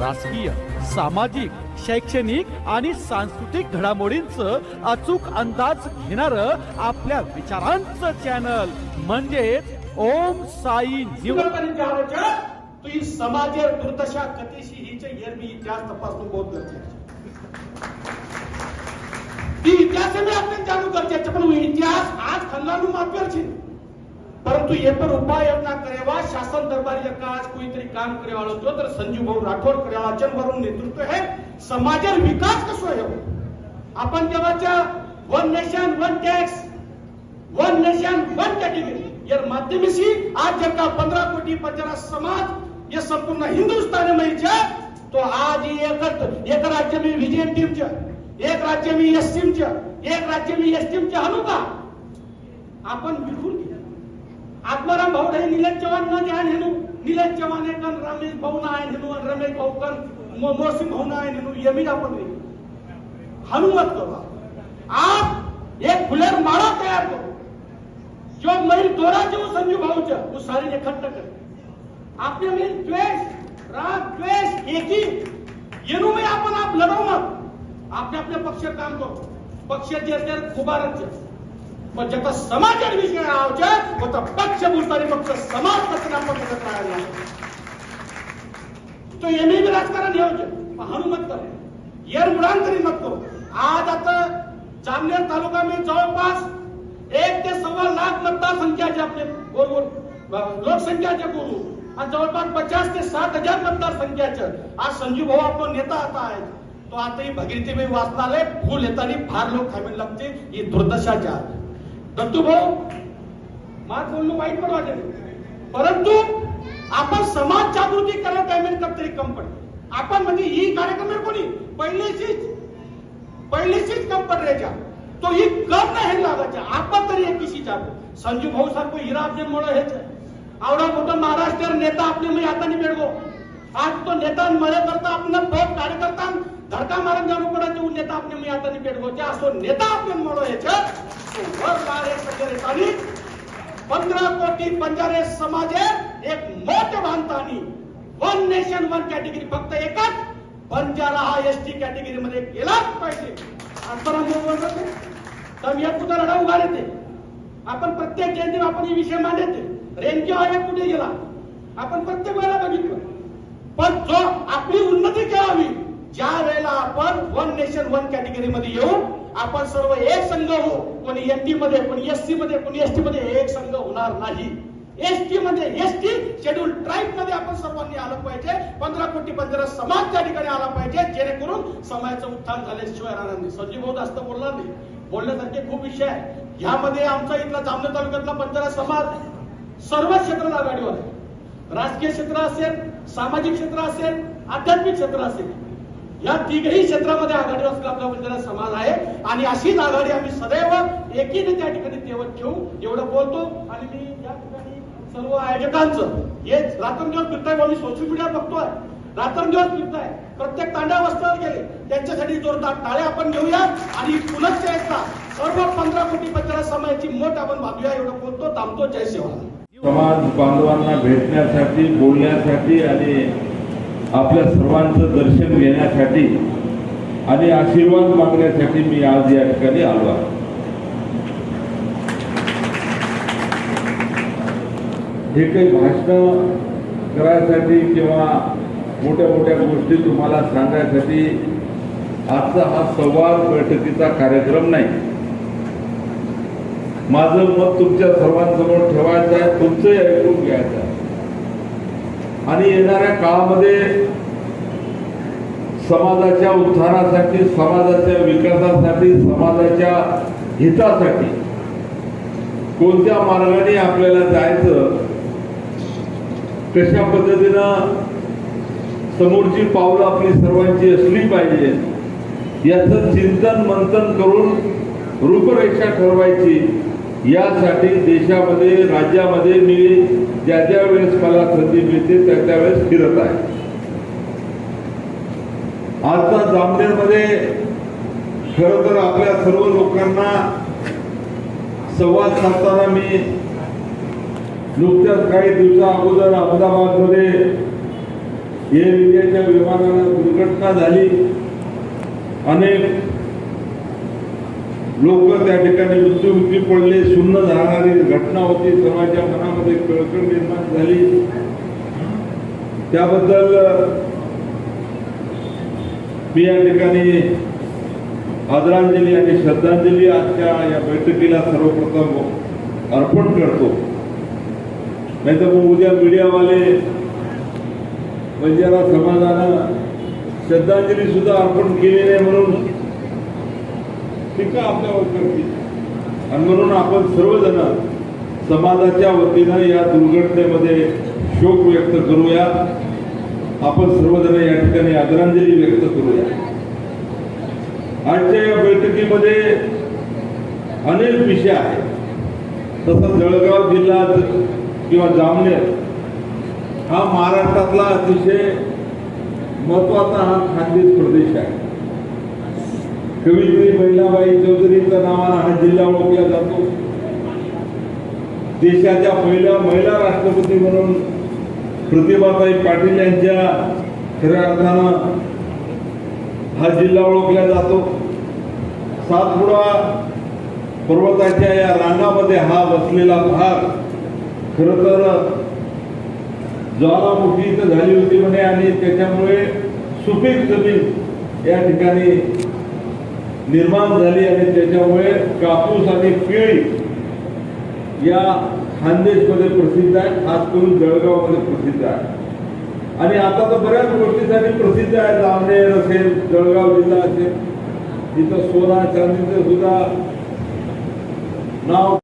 राजकीय सामाजिक शैक्षणिक आणि सांस्कृतिक घडामोडींचं अचूक अंदाज घेणार आपल्या विचारांचं चॅनल म्हणजे ओम साई जीवन समाजेर दुर्दशा हिचे इतिहास तपासून बहुत गरजेचे ती इतिहास जाणू गरजेचे पण इतिहास आज खल्लानू પરંતુ એ પર ઉપાય યોજના કરેવા શાસન દરબારી કાજ કોઈ તરી કામ કરે વાળો જો तर संजू भाऊ राठोड करे अचन वरून नेतृत्व है समाजेर विकास कसो आहे आपण तेव्हाच्या one nation one tax one nation one category यार माध्यमेशी आज जब का पंद्रह कोटी पंचायत समाज ये संपूर्ण हिंदुस्तान में जे तो आज ही एक एक राज्य में विजय टीम च एक राज्य में एस टीम च एक राज्य में एस टीम च हनु का आपण विखून गेलो. आत्माराम भाऊ हे निलेश चव्हाण न ध्यान हेनु. निलेश चव्हाण हे कन रमेश भाऊ ना आहे हेनु रमेश भाऊ कन मो- मोहसिन भाऊ ना आहे हेनु यमी आपण हनुमत करो आप एक फुलेर माळा तयार करो. जो मैल दोरा जो संजू भाऊच्या वो सारी इकट्ठा कर आपने में द्वेष राग द्वेष एकी. येनु में आपण आप लढवू आपले आपले पक्ष काम करो. पक्ष जे असणार खुबारच पण ज्याचा समाजात विषय आवच्या होता पक्ष बोलताना फक्त समाज कसं आपण करत तो एम बी राजकारण हे होते. हनुमत कर येर उडान तरी मत करू. आज आता जामनेर तालुका में जवळपास एक ते सव्वा लाख मतदार संख्याचे आपले गोरगोर गोल लोकसंख्याचे गुरु आणि जवळपास पचास ते सात हजार मतदार संख्याचे आज संजीव भाऊ आपण नेता आता आहे. तो आता ही भगीरथी वाचनालय फुल येताना फार लोक थांबेल लागते ही दुर्दशाच्या दत्तू भाऊ मात बोलणं वाईट पण वाटेल. परंतु आपण समाज जागृती करायला टायमेंट तरी कम पडते. आपण म्हणजे ही कार्यक्रम कोणी पहिलेचीच पहिलेचीच कम पडल्याच्या तो ही कर नाही लागायच्या. आपण तरी एकीशी जातो. संजू भाऊ सारखं हिरा मुळे हेच आवडा मोठा महाराष्ट्र नेता आपले म्हणजे आता नाही मिळवो आज तो नेता मळे करता आपण पद कार्यकर्ता धडका मारून जाणू पडायचे नेता आपले मी आता नाही बेडगो त्या असो नेता आपले मुळे ह्याच्यात तो वर मारे सगळे आणि पंधरा कोटी समाज समाजे एक मोठ बांधतानी वन नेशन वन कॅटेगरी फक्त एकच. बंजारा हा एस टी कॅटेगरी मध्ये गेलाच पाहिजे. अंतरांबरोबर तर मी कुठं लढा उभा येते आपण प्रत्येक जयंती आपण हे विषय मांडते रेंकी आयोग कुठे गेला? आपण प्रत्येक वेळेला बघितलं. पण जो आपली उन्नती करावी वन नेशन वन कॅटेगरी मध्ये येऊ आपण सर्व एक संघ हो. कोणी एनटी मध्ये कोणी एससी मध्ये कोणी एसटी मध्ये एक संघ होणार नाही. एसटी मध्ये एसटी शेड्यूल ट्राईबमध्ये आपण सर्वांनी आलं पाहिजे. पंधरा कोटी पंधरा समाज त्या ठिकाणी आला पाहिजे. जेणेकरून समाजाचं उत्थान झाल्याशिवाय राहणार नाही. संजीव भाऊ जास्त बोलणार नाही. बोलण्यासारखे खूप विषय आहे यामध्ये आमचा इथला जामनेर तालुक्यातला बंजारा समाज सर्व क्षेत्रात आघाडीवर आहे. राजकीय क्षेत्र असेल सामाजिक क्षेत्र असेल आध्यात्मिक क्षेत्र असेल. या तिघही क्षेत्रामध्ये आघाडीवर असलं आपला बंजारा समाज आहे. आणि अशीच आघाडी आम्ही सदैव एकीने त्या ठिकाणी तेवत ठेवू. एवढं बोलतो. आणि मी या ठिकाणी सर्व आयोजकांचं हे रात्रंदिवस फिरताय बा, मी सोशल मीडिया बघतोय. रात्रंदिवस फिरताय. प्रत्येक तांड्या वस्त्रावर गेले. त्यांच्यासाठी जोरदार टाळे आपण घेऊया. आणि पुनश्च सर्व पंधरा कोटी बंजारा समाजाची मोठ आपण बांधूया. एवढं बोलतो. थांबतो. जय शिवराय समाज बांधवांना भेटण्यासाठी बोलण्यासाठी आणि आपल्या सर्वांचं दर्शन घेण्यासाठी आणि आशीर्वाद मागण्यासाठी मी आज या ठिकाणी आलो आहे. हे काही भाषण करायसाठी किंवा मोठ्या मोठ्या गोष्टी तुम्हाला सांगायसाठी आजचा हा संवाद बैठकीचा कार्यक्रम नाही. माझं मत तुमच्या सर्वांसमोर ठेवायचं आहे तुमचंही ऐकून घ्यायचं आहे. आणि येणाऱ्या काळामध्ये समाजाच्या उत्थानासाठी समाजाच्या विकासासाठी समाजाच्या हितासाठी कोणत्या मार्गाने आपल्याला जायचं कशा पद्धतीनं समोरची पावलं आपली सर्वांची असली पाहिजे याचं चिंतन मंथन करून रूपरेषा ठरवायची. यासाठी देशामध्ये राज्यामध्ये मी ज्या ज्या वेळेस मला संधी मिळते त्या त्यावेळेस फिरत आहे. आजचा जामनेरमध्ये खर तर आपल्या सर्व लोकांना संवाद साधताना मी नुकत्याच काही दिवसा अगोदर अहमदाबादमध्ये एअर इंडियाच्या विमानाला दुर्घटना झाली. अनेक लोक त्या ठिकाणी मृत्युमुखी पडले सुन्न जाणारी घटना होती समाजाच्या मनामध्ये कळकळ निर्माण झाली. त्याबद्दल मी या ठिकाणी आदरांजली आणि श्रद्धांजली आजच्या या बैठकीला सर्वप्रथम अर्पण करतो. नाही तर मग उद्या मीडियावाले बंजारा समाजानं श्रद्धांजली सुद्धा अर्पण केली नाही म्हणून टीका आपल्यावर करतील. आणि म्हणून आपण सर्वजण समाजाच्या वतीनं या दुर्घटनेमध्ये शोक व्यक्त करूया आपण सर्वजण या ठिकाणी आदरांजली व्यक्त करूया आजच्या या बैठकीमध्ये अनेक विषय आहेत. तसं जळगाव जिल्हा किंवा जामनेर हा महाराष्ट्रातला अतिशय महत्त्वाचा हा खानदेश प्रदेश आहे. कवित्री महिलाबाई चौधरीच्या नावानं हा जिल्हा ओळखला जातो. देशाच्या पहिल्या महिला राष्ट्रपती म्हणून प्रतिभाताई पाटील यांच्या खऱ्या अर्थानं हा जिल्हा ओळखला जातो. सातपुडा पर्वताच्या या रानामध्ये हा बसलेला भाग खर तर ज्वालामुखी इथं झाली होती म्हणे आणि त्याच्यामुळे सुपीक जमीन या ठिकाणी निर्माण झाली आणि त्याच्यामुळे कापूस आणि केळी या खानदेशमध्ये प्रसिद्ध आहे खास करून जळगावमध्ये प्रसिद्ध आहे. आणि आता तर बऱ्याच गोष्टीसाठी प्रसिद्ध आहे जामनेर असेल जळगाव जिल्हा असेल. तिथं सोना चांदीचं सुद्धा नाव